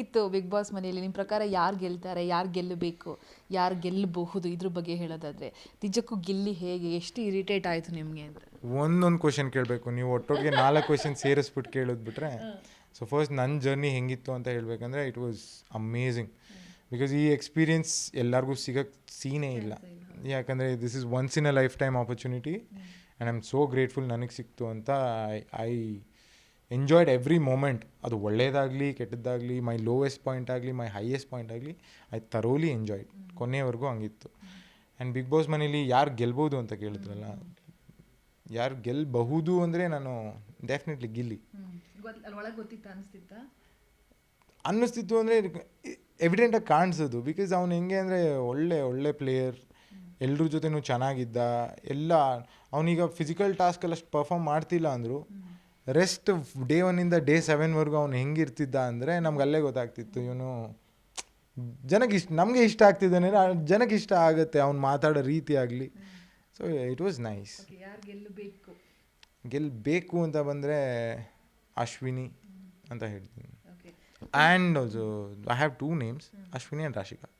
ಹೇಗಿತ್ತು big Boss ಮನೆಯಲ್ಲಿ? ನಿಮ್ಮ ಪ್ರಕಾರ ಯಾರು ಗೆಲ್ತಾರೆ? ಯಾರು ಗೆಲ್ಲಬೇಕು? ಯಾರು ಗೆಲ್ಲಬಹುದು ಇದ್ರ ಬಗ್ಗೆ ಹೇಳೋದಾದ್ರೆ, ನಿಜಕ್ಕೂ ಗೆಲ್ಲಿ ಹೇಗೆ? ಎಷ್ಟು ಇರಿಟೇಟ್ ಆಯಿತು ನಿಮಗೆ ಅಂತ ಒಂದೊಂದು ಕ್ವಶನ್ ಕೇಳಬೇಕು. ನೀವು ಒಟ್ಟೊಟ್ಟಿಗೆ ನಾಲ್ಕು ಕ್ವಶನ್ ಸೇರಿಸ್ಬಿಟ್ಟು ಕೇಳಿದ್ಬಿಟ್ರೆ ಸೊ ಫಸ್ಟ್ ನನ್ನ ಜರ್ನಿ ಹೆಂಗಿತ್ತು ಅಂತ ಹೇಳಬೇಕಂದ್ರೆ ಇಟ್ ವಾಸ್ ಅಮೇಝಿಂಗ್ ಬಿಕಾಸ್ ಈ ಎಕ್ಸ್ಪೀರಿಯನ್ಸ್ ಎಲ್ಲರಿಗೂ ಸಿಗಕ್ಕೆ ಸೀನೇ ಇಲ್ಲ. ಯಾಕಂದರೆ this is once in a lifetime opportunity and I am so grateful ನನಗೆ ಸಿಕ್ತು ಅಂತ I I enjoyed every moment ಅದು ಒಳ್ಳೇದಾಗಲಿ ಕೆಟ್ಟದ್ದಾಗಲಿ ಮೈ ಲೋವೆಸ್ಟ್ ಪಾಯಿಂಟ್ ಆಗಲಿ ಮೈ ಹೈಯೆಸ್ಟ್ ಪಾಯಿಂಟ್ ಆಗಲಿ ಐ ತರೋಲಿ ಎಂಜಾಯ್ಡ್ ಕೊನೆಯವರೆಗೂ ಹಂಗಿತ್ತು. ಆ್ಯಂಡ್ ಬಿಗ್ ಬಾಸ್ ಮನೇಲಿ ಯಾರು ಗೆಲ್ಬೋದು ಅಂತ ಕೇಳಿದ್ರಲ್ಲ ಯಾರು ಗೆಲ್ಲಬಹುದು ಅಂದರೆ ನಾನು ಡೆಫಿನೆಟ್ಲಿ ಗಿಲ್ಲಿ. ಅನ್ನಿಸ್ತಿತ್ತು ಅಂದರೆ ಎವಿಡೆಂಟಾಗಿ ಕಾಣಿಸೋದು. ಬಿಕಾಸ್ ಅವ್ನು ಹೆಂಗೆ ಅಂದರೆ ಒಳ್ಳೆ ಒಳ್ಳೆ ಪ್ಲೇಯರ್ ಎಲ್ಲರ ಜೊತೆನೂ ಚೆನ್ನಾಗಿದ್ದ. ಎಲ್ಲ ಅವನೀಗ ಫಿಸಿಕಲ್ ಟಾಸ್ಕಲ್ಲಿ ಅಷ್ಟು ಪರ್ಫಾಮ್ ಮಾಡ್ತಿಲ್ಲ ಅಂದರು. ರೆಸ್ಟ್ ಡೇ ಒನ್ನಿಂದ ಡೇ ಸೆವೆನ್ವರೆಗೂ ಅವ್ನು ಹೆಂಗಿರ್ತಿದ್ದ ಅಂದರೆ ನಮ್ಗೆ ಅಲ್ಲೇ ಗೊತ್ತಾಗ್ತಿತ್ತು ಇವನು ಜನಕ್ಕೆ ಇಷ್ಟ ನಮಗೆ ಇಷ್ಟ ಆಗ್ತಿದ್ದಾನೆ ಜನಕ್ಕೆ ಇಷ್ಟ ಆಗುತ್ತೆ ಅವ್ನು ಮಾತಾಡೋ ರೀತಿ ಆಗಲಿ. ಸೊ ಇಟ್ ವಾಸ್ ನೈಸ್ ಗೆಲ್ಲಬೇಕು? ಅಂತ ಬಂದರೆ ಅಶ್ವಿನಿ ಅಂತ ಹೇಳ್ತೀನಿ. And also I have two names Ashwini and Rashika.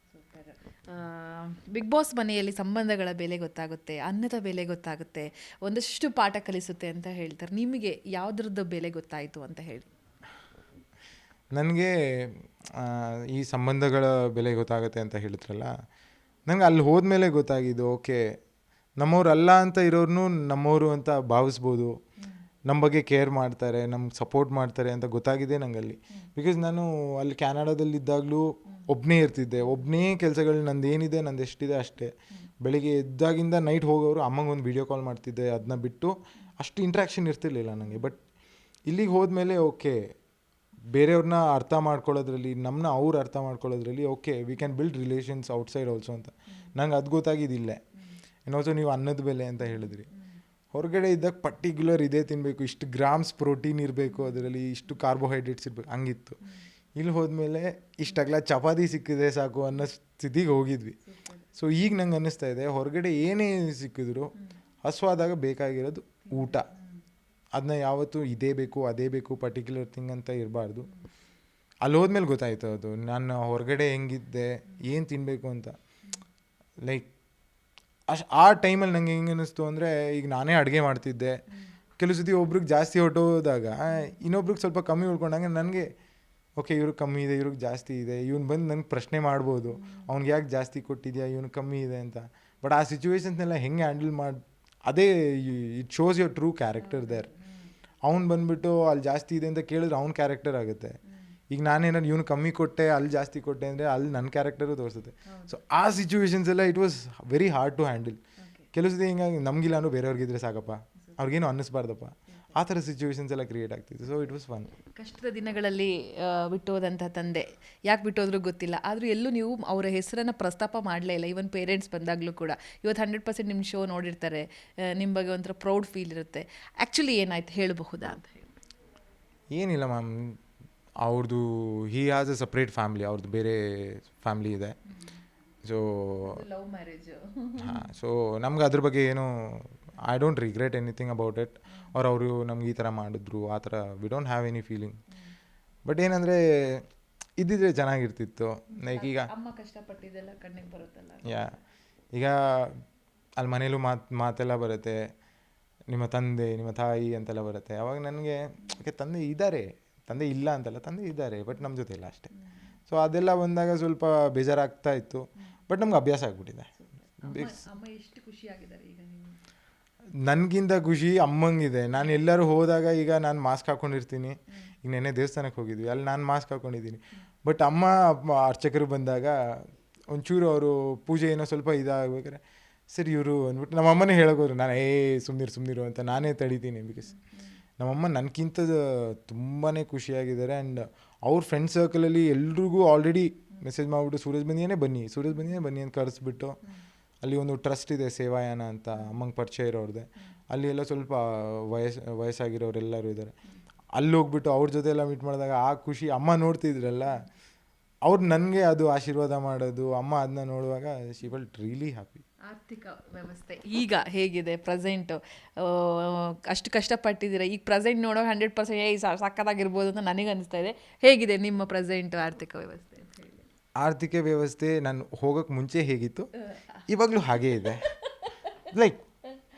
Bigg Boss ಮನೆಯಲ್ಲಿ ಸಂಬಂಧಗಳ ಬೆಲೆ ಗೊತ್ತಾಗುತ್ತೆ, ಅನ್ನದ ಬೆಲೆ ಗೊತ್ತಾಗುತ್ತೆ, ಒಂದಷ್ಟು ಪಾಠ ಕಲಿಸುತ್ತೆ ಅಂತ ಹೇಳ್ತಾರೆ. ನಿಮಗೆ ಯಾವುದ್ರದ್ದು ಬೆಲೆ ಗೊತ್ತಾಯಿತು ಅಂತ ಹೇಳಿ. ನನಗೆ ಈ ಸಂಬಂಧಗಳ ಬೆಲೆ ಗೊತ್ತಾಗುತ್ತೆ ಅಂತ ಹೇಳಿದ್ರಲ್ಲ ನನಗೆ ಅಲ್ಲಿ ಹೋದ್ಮೇಲೆ ಗೊತ್ತಾಗಿದ್ದು, ಓಕೆ, ನಮ್ಮವ್ರು ಅಲ್ಲ ಅಂತ ಇರೋರ್ನು ನಮ್ಮವರು ಅಂತ ಭಾವಿಸ್ಬೋದು. ನಮ್ಮ ಬಗ್ಗೆ ಕೇರ್ ಮಾಡ್ತಾರೆ ನಮ್ಗೆ ಸಪೋರ್ಟ್ ಮಾಡ್ತಾರೆ ಅಂತ ಗೊತ್ತಾಗಿದೆ ನಂಗೆ ಅಲ್ಲಿ ಬಿಕಾಸ್ ನಾನು ಅಲ್ಲಿ ಕ್ಯಾನಡಾದಲ್ಲಿ ಇದ್ದಾಗಲೂ ಒಬ್ಬನೇ ಇರ್ತಿದ್ದೆ. ಒಬ್ಬನೇ ಕೆಲಸಗಳು ನಂದು ಏನಿದೆ, ನಂದು ಎಷ್ಟಿದೆ ಅಷ್ಟೇ. ಬೆಳಿಗ್ಗೆ ಎದ್ದಾಗಿಂದ ನೈಟ್ ಹೋಗೋರು ಅಮ್ಮಂಗೆ ಒಂದು ವೀಡಿಯೋ ಕಾಲ್ ಮಾಡ್ತಿದ್ದೆ ಅದನ್ನ ಬಿಟ್ಟು ಅಷ್ಟು ಇಂಟ್ರ್ಯಾಕ್ಷನ್ ಇರ್ತಿರ್ಲಿಲ್ಲ ನನಗೆ ಬಟ್ ಇಲ್ಲಿಗೆ ಹೋದ್ಮೇಲೆ ಓಕೆ ಬೇರೆಯವ್ರನ್ನ ಅರ್ಥ ಮಾಡ್ಕೊಳ್ಳೋದ್ರಲ್ಲಿ ನಮ್ಮನ್ನ ಅವ್ರು ಅರ್ಥ ಮಾಡ್ಕೊಳ್ಳೋದ್ರಲ್ಲಿ okay we can build relations outside also ಅಂತ. ನಂಗೆ ಅದು ಗೊತ್ತಾಗಿದ್ದಿಲ್ಲ ಆ್ಯಂಡ್ ಆಲ್ಸೋ ನೀವು ಅನ್ನದ ಬೆಲೆ ಅಂತ ಹೇಳಿದ್ರಿ. ಹೊರಗಡೆ ಇದ್ದಾಗ ಪರ್ಟಿಕ್ಯುಲರ್ ಇದೇ ತಿನ್ನಬೇಕು ಇಷ್ಟು ಗ್ರಾಮ್ಸ್ ಪ್ರೋಟೀನ್ ಇರಬೇಕು, ಅದರಲ್ಲಿ ಇಷ್ಟು ಕಾರ್ಬೋಹೈಡ್ರೇಟ್ಸ್ ಇರಬೇಕು, ಹಂಗಿತ್ತು. ಇಲ್ಲಿ ಹೋದ್ಮೇಲೆ ಇಷ್ಟಾಗಲ ಚಪಾತಿ ಸಿಕ್ಕಿದೆ ಸಾಕು ಅನ್ನೋ ಸ್ಥಿತಿಗೆ ಹೋಗಿದ್ವಿ. ಸೊ ಈಗ ನಂಗೆ ಅನ್ನಿಸ್ತಾ ಇದೆ, ಹೊರಗಡೆ ಏನೇ ಸಿಕ್ಕಿದ್ರು ಹಸುವಾದಾಗ ಬೇಕಾಗಿರೋದು ಊಟ. ಅದನ್ನ ಯಾವತ್ತೂ ಇದೇ ಬೇಕು, ಅದೇ ಬೇಕು, ಪರ್ಟಿಕ್ಯುಲರ್ ಥಿಂಗ್ ಅಂತ ಇರಬಾರ್ದು. ಅಲ್ಲಿ ಹೋದ್ಮೇಲೆ ಗೊತ್ತಾಯ್ತು ಅದು ನಾನು ಹೊರಗಡೆ ಹೆಂಗಿದ್ದೆ, ಏನು ತಿನ್ನಬೇಕು ಅಂತ. ಲೈಕ್ ಅಶ್ ಆ ಟೈಮಲ್ಲಿ ನಂಗೆ ಹೆಂಗೆ ಅನ್ನಿಸ್ತು ಅಂದರೆ ಈಗ ನಾನೇ ಅಡುಗೆ ಮಾಡ್ತಿದ್ದೆ. ಕೆಲವು ಸತಿ ಒಬ್ರಿಗೆ ಜಾಸ್ತಿ ಹೊಟ್ಟೋದಾಗ ಇನ್ನೊಬ್ರಿಗೆ ಸ್ವಲ್ಪ ಕಮ್ಮಿ ಉಳ್ಕೊಂಡಂಗೆ ನನಗೆ, ಓಕೆ, ಇವ್ರಿಗೆ ಕಮ್ಮಿ ಇದೆ, ಇವ್ರಿಗೆ ಜಾಸ್ತಿ ಇದೆ, ಇವ್ನು ಬಂದು ನಂಗೆ ಪ್ರಶ್ನೆ ಮಾಡ್ಬೋದು. ಅವ್ನಿಗೆ ಯಾಕೆ ಜಾಸ್ತಿ ಕೊಟ್ಟಿದ್ಯಾ, ಇವ್ನು ಕಮ್ಮಿ ಇದೆ ಅಂತ. ಬಟ್ ಆ ಸಿಚುವೇಶನ್ಸ್ನೆಲ್ಲ ಹೆಂಗೆ ಹ್ಯಾಂಡಲ್ ಮಾಡಿ, ಅದೇ it shows your true character there ಅವ್ನು ಬಂದ್ಬಿಟ್ಟು ಅಲ್ಲಿ ಜಾಸ್ತಿ ಇದೆ ಅಂತ ಕೇಳಿದ್ರೆ ಅವ್ನ ಕ್ಯಾರೆಕ್ಟರ್ ಆಗುತ್ತೆ. ಈಗ ನಾನೇನಾದ್ರು ಇವನು ಕಮ್ಮಿ ಕೊಟ್ಟೆ ಅಲ್ಲಿ ಜಾಸ್ತಿ ಕೊಟ್ಟೆ ಅಂದರೆ ಅಲ್ಲಿ ನನ್ನ ಕ್ಯಾರೆಕ್ಟರು ತೋರಿಸುತ್ತೆ. ಸೊ ಆ ಸಿಚುವೇಶನ್ಸ್ ಎಲ್ಲ it was very hard to handle ಕೆಲವು ಸತಿ ಹಿಂಗಾಗಿ ನಮಗಿಲ್ಲ ಅನ್ನೋ ಬೇರೆಯವ್ರಿಗಿದ್ರೆ ಸಾಕಪ್ಪ. ಅವ್ರಿಗೇನು ಅನ್ನಿಸ್ಬಾರ್ದಪ್ಪ. ಆ ಥರ ಸಿಚುವೇಶನ್ಸ್ ಎಲ್ಲ ಕ್ರಿಯೇಟ್ ಆಗ್ತಿತ್ತು. ಸೊ ಇಟ್ ವಾಸ್ ಫನ್ ಕಷ್ಟದ ದಿನಗಳಲ್ಲಿ ಬಿಟ್ಟೋದಂಥ ತಂದೆ. ಯಾಕೆ ಬಿಟ್ಟೋದ್ರೂ ಗೊತ್ತಿಲ್ಲ. ಆದರೂ ಎಲ್ಲೂ ನೀವು ಅವರ ಹೆಸರನ್ನು ಪ್ರಸ್ತಾಪ ಮಾಡಲೇ ಇಲ್ಲ. ಇವನ್ ಪೇರೆಂಟ್ಸ್ ಬಂದಾಗಲೂ ಕೂಡ. ಇವತ್ತು ಹಂಡ್ರೆಡ್ ಪರ್ಸೆಂಟ್ ನಿಮ್ಮ ಶೋ ನೋಡಿರ್ತಾರೆ. ನಿಮ್ಮ ಬಗ್ಗೆ ಒಂಥರ ಪ್ರೌಡ್ ಫೀಲ್ ಇರುತ್ತೆ. ಆ್ಯಕ್ಚುಲಿ ಏನಾಯ್ತು? ಹೇಳಬಹುದಾ? ಅಂತ ಏನಿಲ್ಲ ಮ್ಯಾಮ್ ಅವ್ರದ್ದು he has a separate family ಅವ್ರದ್ದು ಬೇರೆ ಫ್ಯಾಮ್ಲಿ ಇದೆ. ಸೊ ಲವ್ ಮ್ಯಾರೇಜ್ ಹಾಂ ಸೊ ನಮ್ಗೆ ಅದ್ರ ಬಗ್ಗೆ ಏನು I don't regret anything about it ಅವ್ರು ಅವರು ನಮ್ಗೆ ಈ ಥರ ಮಾಡಿದ್ರು ಆ ಥರ we don't have any feeling but ಏನಂದರೆ ಇದ್ದಿದ್ರೆ ಚೆನ್ನಾಗಿರ್ತಿತ್ತು. ಲೈಕ್ ಈಗ ಯಾ ಈಗ ಅಲ್ಲಿ ಮನೇಲೂ ಮಾತು ಮಾತೆಲ್ಲ ಬರುತ್ತೆ. ನಿಮ್ಮ ತಂದೆ ನಿಮ್ಮ ತಾಯಿ ಅಂತೆಲ್ಲ ಬರುತ್ತೆ. ಅವಾಗ ನನಗೆ ಓಕೆ ತಂದೆ ಇದ್ದಾರೆ ತಂದೆ ಇಲ್ಲ ಅಂತಲ್ಲ ತಂದೆ ಇದ್ದಾರೆ ಬಟ್ ನಮ್ಮ ಜೊತೆ ಇಲ್ಲ ಅಷ್ಟೇ. ಸೊ ಅದೆಲ್ಲ ಬಂದಾಗ ಸ್ವಲ್ಪ ಬೇಜಾರಾಗ್ತಾ ಇತ್ತು ಬಟ್ ನಮ್ಗೆ ಅಭ್ಯಾಸ ಆಗ್ಬಿಟ್ಟಿದೆ. ನನಗಿಂತ ಖುಷಿ ಅಮ್ಮಂಗಿದೆ. ನಾನು ಎಲ್ಲರೂ ಹೋದಾಗ ಈಗ ನಾನು ಮಾಸ್ಕ್ ಹಾಕೊಂಡಿರ್ತೀನಿ. ಈಗ ನೆನ್ನೆ ದೇವಸ್ಥಾನಕ್ಕೆ ಹೋಗಿದ್ವಿ ಅಲ್ಲಿ ನಾನು ಮಾಸ್ಕ್ ಹಾಕೊಂಡಿದ್ದೀನಿ. ಬಟ್ ಅಮ್ಮ ಅರ್ಚಕರು ಬಂದಾಗ ಒಂಚೂರು ಅವರು ಪೂಜೆ ಏನೋ ಸ್ವಲ್ಪ ಇದಾಗಬೇಕಾದ್ರೆ ಸರಿ ಇವರು ಅಂದ್ಬಿಟ್ಟು ನಮ್ಮ ಅಮ್ಮನೇ ಹೇಳೋಗೋರು ನಾನು ಏ ಸುಮ್ಮನಿರು ಸುಮ್ಮನಿರು ಅಂತ ನಾನೇ ತಡಿತೀನಿ ಬಿಕಾಸ್ ನಮ್ಮಮ್ಮ ನನಗಿಂತ ತುಂಬಾ ಖುಷಿಯಾಗಿದ್ದಾರೆ ಆ್ಯಂಡ್ ಅವ್ರ ಫ್ರೆಂಡ್ ಸರ್ಕಲಲ್ಲಿ ಎಲ್ರಿಗೂ ಆಲ್ರೆಡಿ ಮೆಸೇಜ್ ಮಾಡಿಬಿಟ್ಟು, ಸೂರಜ್ ಬಂದಿಯೇ ಬನ್ನಿ, ಸೂರಜ್ ಬಂದಿಯೇ ಬನ್ನಿ ಅಂತ ಕರೆಸ್ಬಿಟ್ಟು ಅಲ್ಲಿ ಒಂದು ಟ್ರಸ್ಟ್ ಇದೆ, ಸೇವಾಯಾನ ಅಂತ ಅಮ್ಮಂಗೆ ಪರಿಚಯ ಇರೋರ್ದೆ. ಅಲ್ಲಿ ಎಲ್ಲ ಸ್ವಲ್ಪ ವಯಸ್ಸು ವಯಸ್ಸಾಗಿರೋರೆಲ್ಲರೂ ಇದ್ದಾರೆ. ಅಲ್ಲಿ ಹೋಗ್ಬಿಟ್ಟು ಅವ್ರ ಜೊತೆ ಎಲ್ಲ ಮೀಟ್ ಮಾಡಿದಾಗ ಆ ಖುಷಿ ಅಮ್ಮ ನೋಡ್ತಿದ್ರಲ್ಲ, ಅವ್ರು ನನಗೆ ಅದು ಆಶೀರ್ವಾದ ಮಾಡೋದು, ಅಮ್ಮ ಅದನ್ನ ನೋಡುವಾಗ ಶಿ ಫೆಲ್ಟ್ ರಿಯಲಿ ಹ್ಯಾಪಿ ಆರ್ಥಿಕ ವ್ಯವಸ್ಥೆ. ಈಗ ಹೇಗಿದೆ ಪ್ರೆಸೆಂಟು ಅಷ್ಟು ಕಷ್ಟಪಟ್ಟಿದ್ದೀರಾ? ಈಗ ಪ್ರೆಸೆಂಟ್ ನೋಡೋ ಹಂಡ್ರೆಡ್ ಪರ್ಸೆಂಟ್ ಏ ಸಕ್ಕತ್ತಾಗಿರ್ಬೋದು ಅಂತ ನನಗೆ ಅನಿಸ್ತಾ ಇದೆ. ಹೇಗಿದೆ ನಿಮ್ಮ ಪ್ರೆಸೆಂಟ್ ಆರ್ಥಿಕ ವ್ಯವಸ್ಥೆ ಆರ್ಥಿಕ ವ್ಯವಸ್ಥೆ ನಾನು ಹೋಗೋಕ್ಕೆ ಮುಂಚೆ ಹೇಗಿತ್ತು? ಇವಾಗಲೂ ಹಾಗೇ ಇದೆ. ಲೈಕ್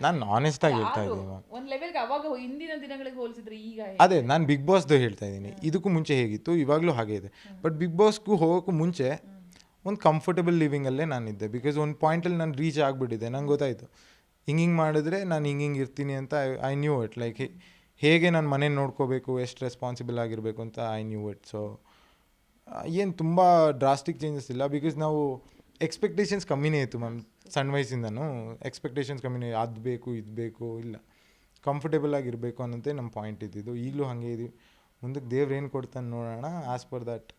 ನಾನು ಆನೆಸ್ಟಾಗಿ ಹೇಳ್ತಾ ಇದ್ದೀನಿ ಇವಾಗ. ಒಂದು ಲೆವೆಲ್ಗೆ ಅವಾಗ ಹಿಂದಿನ ದಿನಗಳಿಗೆ ಹೋಲಿಸಿದ್ರೆ ಈಗ ಅದೇ ನಾನು ಬಿಗ್ ಬಾಸ್ದು ಹೇಳ್ತಾ ಇದ್ದೀನಿ. ಇದಕ್ಕೂ ಮುಂಚೆ ಹೇಗಿತ್ತು? ಇವಾಗಲೂ ಹಾಗೆ ಇದೆ. ಬಟ್ ಬಿಗ್ ಬಾಸ್ಗೂ ಹೋಗೋಕ್ಕೂ ಮುಂಚೆ ಒಂದು ಕಂಫರ್ಟಬಲ್ ಲಿವಿಂಗಲ್ಲೇ ನಾನಿದ್ದೆ. ಬಿಕಾಸ್ ಒಂದು ಪಾಯಿಂಟಲ್ಲಿ ನಾನು ರೀಚ್ ಆಗಿಬಿಟ್ಟಿದ್ದೆ. ನಂಗೆ ಗೊತ್ತಾಯಿತು. ಹಿಂಗೆ ಹಿಂಗೆ ಮಾಡಿದ್ರೆ ನಾನು ಹಿಂಗೆ ಹಿಂಗೆ ಇರ್ತೀನಿ ಅಂತ I I knew it like ಹೇಗೆ ನಾನು ಮನೆ ನೋಡ್ಕೋಬೇಕು, ಎಷ್ಟು ರೆಸ್ಪಾನ್ಸಿಬಲ್ ಆಗಿರಬೇಕು ಅಂತ ಐ ನ್ಯೂ ಇಟ್ ಸೊ ಏನು ತುಂಬ ಡ್ರಾಸ್ಟಿಕ್ ಚೇಂಜಸ್ ಇಲ್ಲ. ಬಿಕಾಸ್ ನಾವು ಎಕ್ಸ್ಪೆಕ್ಟೇಷನ್ಸ್ ಕಮ್ಮಿನೇ ಇತ್ತು ಮ್ಯಾಮ್. ಸಣ್ಣ ವಯಸ್ಸಿಂದನೂ ಎಕ್ಸ್ಪೆಕ್ಟೇಷನ್ಸ್ ಕಮ್ಮಿನೇ ಅದು ಬೇಕು, ಇದು ಬೇಕು, ಇಲ್ಲ. ಕಂಫರ್ಟೇಬಲ್ ಆಗಿರಬೇಕು ಅನ್ನೋದೇ ನಮ್ಮ ಪಾಯಿಂಟ್ ಇದ್ದಿದ್ದು. ಈಗಲೂ ಹಾಗೆ ಇದೀವಿ. ಮುಂದಕ್ಕೆ ದೇವ್ರು ಏನು ಕೊಡ್ತಾನೆ ನೋಡೋಣ ಆಸ್ ಪರ್ ದಟ್